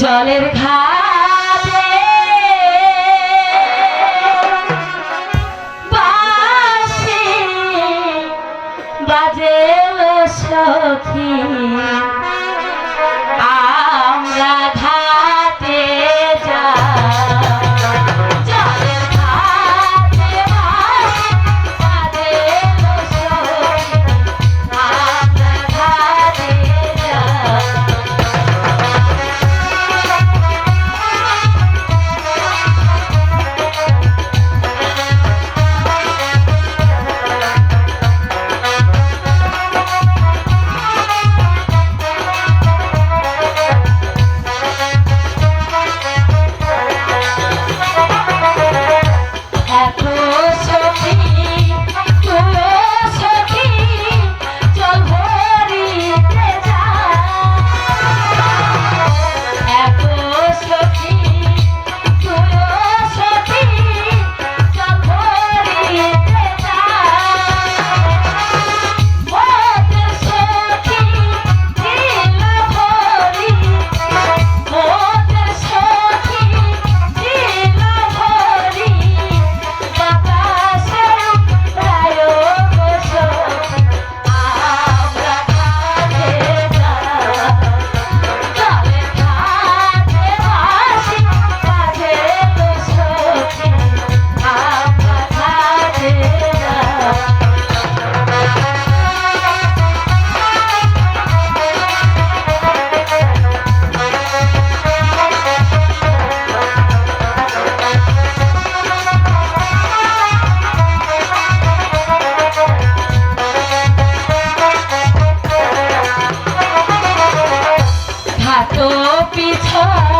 জলের ঘাটে বাজে সখী। time.